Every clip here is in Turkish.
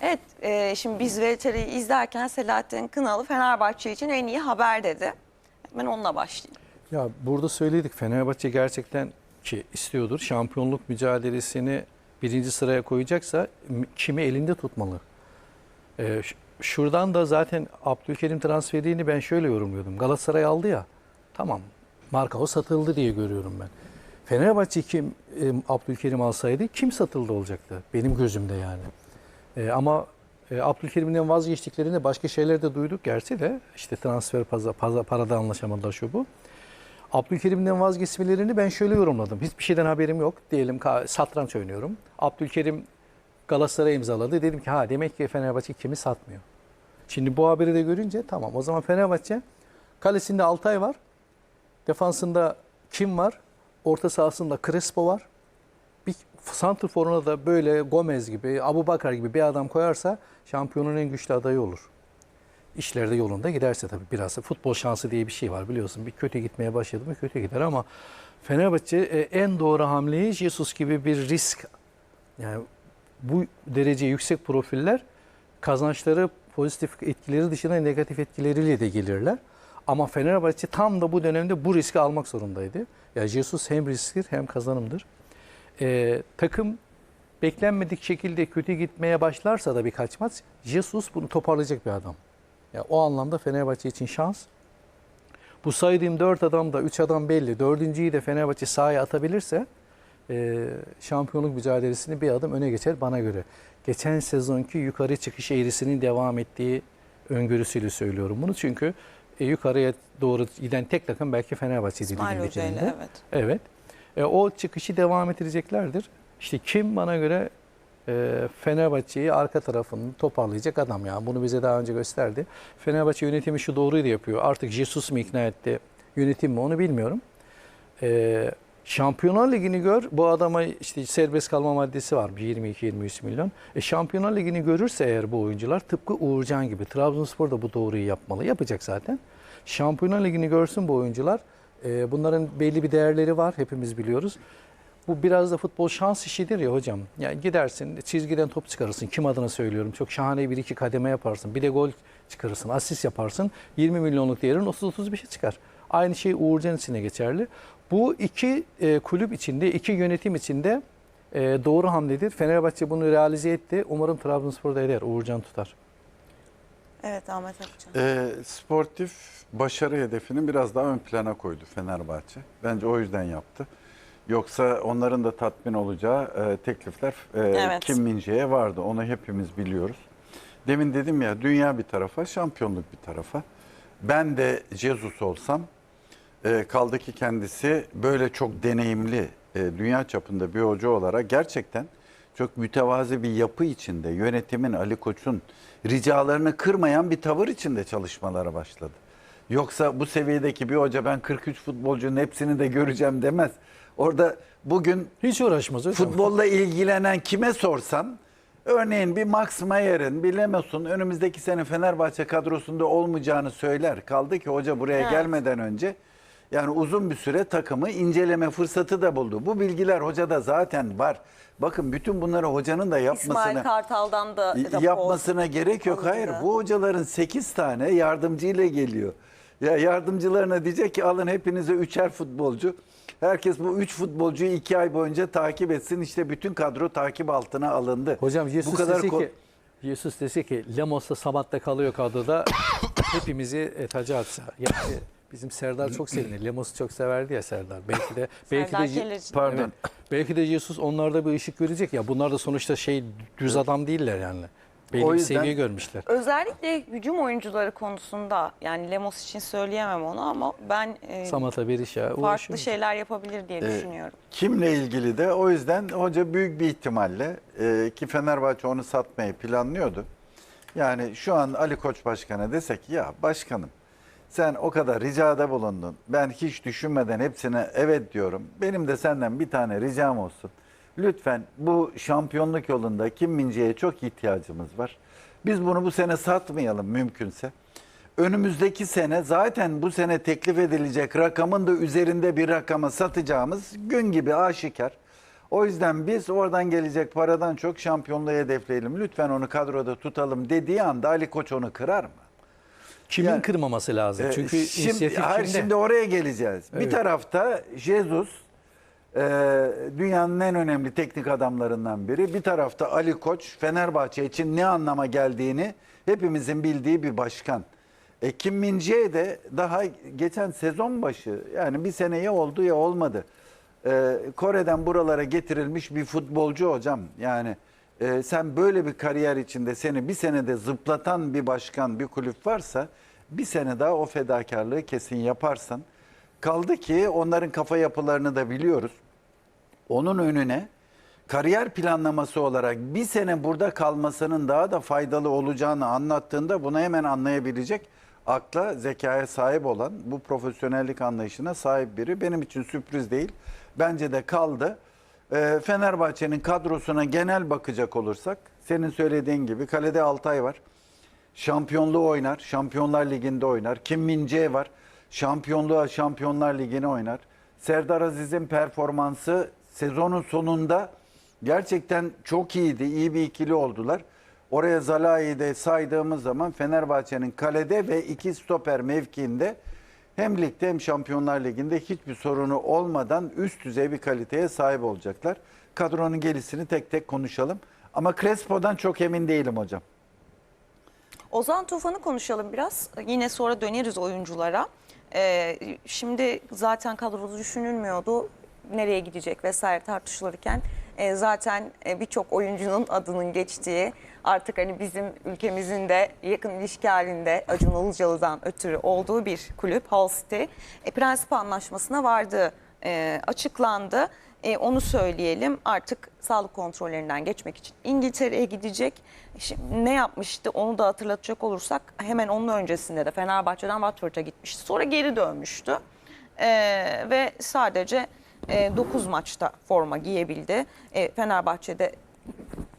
Evet, e, şimdi biz VTR'yi izlerken Selahattin Kınalı Fenerbahçe için en iyi haber dedi. Ben onunla başlayayım. Ya burada söyledik Fenerbahçe gerçekten ki istiyordur. Şampiyonluk mücadelesini birinci sıraya koyacaksa kimi elinde tutmalı. Ee, şuradan da zaten Abdülkerim transferini ben şöyle yorumluyordum. Galatasaray aldı ya. Tamam. Marka o satıldı diye görüyorum ben. Fenerbahçe kim e, Abdülkerim alsaydı kim satıldı olacaktı benim gözümde yani. E, ama e, Abdülkerim'den vazgeçtiklerini başka şeyler de duyduk gerçi de işte transfer paza, paza, parada anlaşamadılar şu bu. Abdülkerim'den vazgeçmelerini ben şöyle yorumladım. Hiçbir şeyden haberim yok. Diyelim satranç oynuyorum. Abdülkerim Galatasaray imzaladı. Dedim ki ha demek ki Fenerbahçe kimi satmıyor. Şimdi bu haberi de görünce tamam o zaman Fenerbahçe kalesinde Altay var. Defansında kim var? Orta sahasında Crespo var. Bir santrforuna da böyle Gomez gibi, Abu Bakar gibi bir adam koyarsa şampiyonun en güçlü adayı olur. İşler de yolunda giderse tabii biraz futbol şansı diye bir şey var biliyorsun. Bir kötü gitmeye başladı mı kötü gider ama Fenerbahçe e, en doğru hamleyi Jesus gibi bir risk yani bu derece yüksek profiller kazançları pozitif etkileri dışında negatif etkileriyle de gelirler. Ama Fenerbahçe tam da bu dönemde bu riski almak zorundaydı. Ya Jesus hem risktir hem kazanımdır. Ee, takım beklenmedik şekilde kötü gitmeye başlarsa da birkaç maç Jesus bunu toparlayacak bir adam. Ya o anlamda Fenerbahçe için şans. Bu saydığım dört adam da üç adam belli. Dördüncüyü de Fenerbahçe sahaya atabilirse e, şampiyonluk mücadelesini bir adım öne geçer bana göre. Geçen sezonki yukarı çıkış eğrisinin devam ettiği öngörüsüyle söylüyorum bunu. Çünkü e, yukarıya doğru giden tek takım belki Fenerbahçe'ydi İsmail ligin Hoca ile liderinde. evet. Evet. E, o çıkışı devam ettireceklerdir. İşte kim bana göre e, Fenerbahçe'yi arka tarafını toparlayacak adam ya. Bunu bize daha önce gösterdi. Fenerbahçe yönetimi şu doğruyu da yapıyor. Artık Jesus mu ikna etti, yönetim mi onu bilmiyorum. E, Şampiyonlar Ligi'ni gör. Bu adama işte serbest kalma maddesi var. 22-23 milyon. E, Şampiyonlar Ligi'ni görürse eğer bu oyuncular tıpkı Uğurcan gibi. Trabzonspor da bu doğruyu yapmalı. Yapacak zaten. Şampiyonlar Ligi'ni görsün bu oyuncular. E, bunların belli bir değerleri var. Hepimiz biliyoruz. Bu biraz da futbol şans işidir ya hocam. Yani gidersin çizgiden top çıkarırsın. Kim adına söylüyorum. Çok şahane bir iki kademe yaparsın. Bir de gol çıkarırsın. Asist yaparsın. 20 milyonluk değerin 30-35'e çıkar. Aynı şey Uğurcan için de geçerli. Bu iki e, kulüp içinde, iki yönetim içinde e, doğru hamledir. Fenerbahçe bunu realize etti. Umarım Trabzonspor'da eder. Uğurcan tutar. Evet Ahmet Akçan. Ee, sportif başarı hedefini biraz daha ön plana koydu Fenerbahçe. Bence o yüzden yaptı. Yoksa onların da tatmin olacağı e, teklifler e, Evet. Kim Mince'ye vardı. Onu hepimiz biliyoruz. Demin dedim ya dünya bir tarafa, şampiyonluk bir tarafa. Ben de Jesus olsam e, kaldı ki kendisi böyle çok deneyimli e, dünya çapında bir hoca olarak gerçekten çok mütevazi bir yapı içinde yönetimin Ali Koç'un ricalarını kırmayan bir tavır içinde çalışmalara başladı. Yoksa bu seviyedeki bir hoca ben 43 futbolcunun hepsini de göreceğim demez. Orada bugün Hiç uğraşmaz hocam. futbolla ilgilenen kime sorsan örneğin bir Max Mayer'in bir Lemos'un önümüzdeki sene Fenerbahçe kadrosunda olmayacağını söyler. Kaldı ki hoca buraya Evet. gelmeden önce yani uzun bir süre takımı inceleme fırsatı da buldu. Bu bilgiler hocada zaten var. Bakın bütün bunları hocanın da yapmasına İsmail Kartal'dan da rapor yapmasına gerek yok. alındı. Hayır bu hocaların 8 tane yardımcıyla geliyor. Ya yardımcılarına diyecek ki alın hepinize üçer futbolcu. Herkes bu üç futbolcuyu iki ay boyunca takip etsin. İşte bütün kadro takip altına alındı. Hocam Jesus bu kadar dese ki Jesus dese ki Lemos'ta Samat'ta kalıyor kadroda hepimizi e, taca atsa. Yani bizim Serdar çok sevinir. Lemos'u çok severdi ya Serdar. Belki de belki Serdar de Keller. Pardon. Evet. belki de Jesus onlarda bir ışık görecek ya. Bunlar da sonuçta şey düz adam değiller yani. Belli O bir yüzden- seviye görmüşler. Özellikle hücum oyuncuları konusunda yani Lemos için söyleyemem onu ama ben e, Samat'a Berisha farklı uğraşıyor. şeyler yapabilir diye Ee, düşünüyorum. Kimle ilgili de o yüzden hoca büyük bir ihtimalle e, ki Fenerbahçe onu satmayı planlıyordu. Yani şu an Ali Koç Başkan'a desek ki, ya başkanım sen o kadar ricada bulundun. Ben hiç düşünmeden hepsine evet diyorum. Benim de senden bir tane ricam olsun. Lütfen bu şampiyonluk yolunda Kim Mince'ye çok ihtiyacımız var. Biz bunu bu sene satmayalım mümkünse. Önümüzdeki sene zaten bu sene teklif edilecek rakamın da üzerinde bir rakama satacağımız gün gibi aşikar. O yüzden biz oradan gelecek paradan çok şampiyonluğu hedefleyelim. Lütfen onu kadroda tutalım dediği anda Ali Koç onu kırar mı? Kimin Yani- kırmaması lazım? Ee, Çünkü şimdi, hayır, kimde? şimdi oraya geleceğiz. Bir Evet. tarafta Jesus e, dünyanın en önemli teknik adamlarından biri. Bir tarafta Ali Koç Fenerbahçe için ne anlama geldiğini hepimizin bildiği bir başkan. E, Kim Min-jae de daha geçen sezon başı yani bir seneye oldu ya olmadı. E, Kore'den buralara getirilmiş bir futbolcu hocam. Yani e, sen böyle bir kariyer içinde seni bir senede zıplatan bir başkan, bir kulüp varsa bir sene daha o fedakarlığı kesin yaparsın. Kaldı ki onların kafa yapılarını da biliyoruz. Onun önüne kariyer planlaması olarak bir sene burada kalmasının daha da faydalı olacağını anlattığında bunu hemen anlayabilecek akla, zekaya sahip olan bu profesyonellik anlayışına sahip biri. Benim için sürpriz değil. Bence de kaldı. Ee, Fenerbahçe'nin kadrosuna genel bakacak olursak senin söylediğin gibi kalede Altay var. Şampiyonluğu oynar. Şampiyonlar Ligi'nde oynar. Kim Min-jae var. Şampiyonluğa Şampiyonlar Ligi'ni oynar. Serdar Aziz'in performansı sezonun sonunda gerçekten çok iyiydi. İyi bir ikili oldular. Oraya Zalai'yi de saydığımız zaman Fenerbahçe'nin kalede ve iki stoper mevkiinde hem ligde hem Şampiyonlar Ligi'nde hiçbir sorunu olmadan üst düzey bir kaliteye sahip olacaklar. Kadronun gerisini tek tek konuşalım. Ama Crespo'dan çok emin değilim hocam. Ozan Tufan'ı konuşalım biraz. Yine sonra döneriz oyunculara. Ee, şimdi zaten kadroda düşünülmüyordu. Nereye gidecek vesaire tartışılırken e, zaten e, birçok oyuncunun adının geçtiği artık hani bizim ülkemizin de yakın ilişki halinde Acun Ilıcalı'dan ötürü olduğu bir kulüp Hull City e, prensip anlaşmasına vardı e, açıklandı. E, onu söyleyelim artık sağlık kontrollerinden geçmek için İngiltere'ye gidecek. Şimdi ne yapmıştı onu da hatırlatacak olursak hemen onun öncesinde de Fenerbahçe'den Watford'a gitmişti. Sonra geri dönmüştü E, ve sadece 9 maçta forma giyebildi. E, Fenerbahçe'de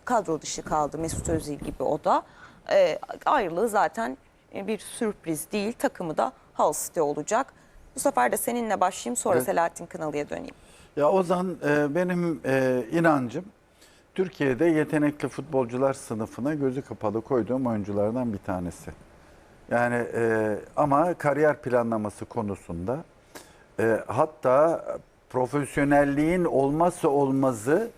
kadro dışı kaldı Mesut Özil gibi o da. E, ayrılığı zaten e, bir sürpriz değil. Takımı da Hull City olacak. Bu sefer de seninle başlayayım sonra Evet. Selahattin Kınalı'ya döneyim. Ya Ozan e, benim e, inancım Türkiye'de yetenekli futbolcular sınıfına gözü kapalı koyduğum oyunculardan bir tanesi. Yani e, ama kariyer planlaması konusunda e, hatta profesyonelliğin olmazsa olmazı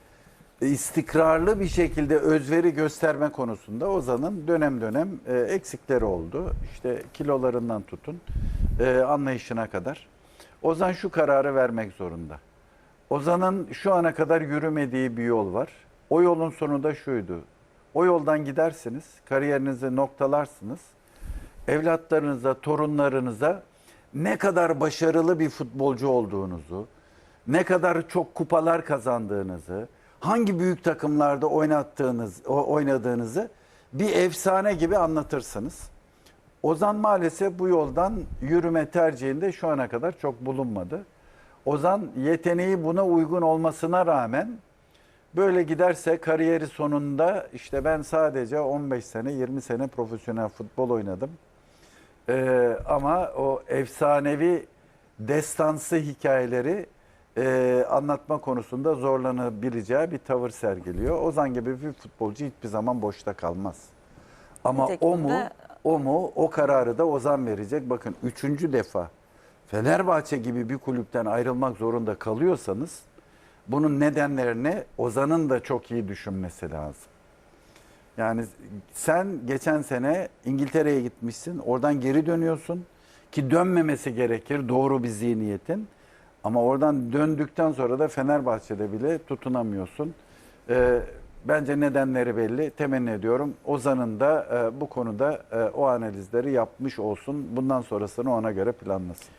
e, istikrarlı bir şekilde özveri gösterme konusunda Ozan'ın dönem dönem e, eksikleri oldu. İşte kilolarından tutun e, anlayışına kadar. Ozan şu kararı vermek zorunda. Ozan'ın şu ana kadar yürümediği bir yol var. O yolun sonu da şuydu. O yoldan gidersiniz, kariyerinizi noktalarsınız. Evlatlarınıza, torunlarınıza ne kadar başarılı bir futbolcu olduğunuzu, ne kadar çok kupalar kazandığınızı, hangi büyük takımlarda oynattığınız, oynadığınızı bir efsane gibi anlatırsınız. Ozan maalesef bu yoldan yürüme tercihinde şu ana kadar çok bulunmadı. Ozan yeteneği buna uygun olmasına rağmen böyle giderse kariyeri sonunda işte ben sadece 15 sene 20 sene profesyonel futbol oynadım. Ee, ama o efsanevi destansı hikayeleri e, anlatma konusunda zorlanabileceği bir tavır sergiliyor. Ozan gibi bir futbolcu hiçbir zaman boşta kalmaz. Ama Nitekim o mu de- o mu o kararı da Ozan verecek. Bakın üçüncü defa Fenerbahçe gibi bir kulüpten ayrılmak zorunda kalıyorsanız bunun nedenlerini Ozan'ın da çok iyi düşünmesi lazım. Yani sen geçen sene İngiltere'ye gitmişsin. Oradan geri dönüyorsun ki dönmemesi gerekir. Doğru bir zihniyetin. Ama oradan döndükten sonra da Fenerbahçe'de bile tutunamıyorsun. Ee, bence nedenleri belli. Temenni ediyorum. Ozan'ın da e, bu konuda e, o analizleri yapmış olsun. Bundan sonrasını ona göre planlasın.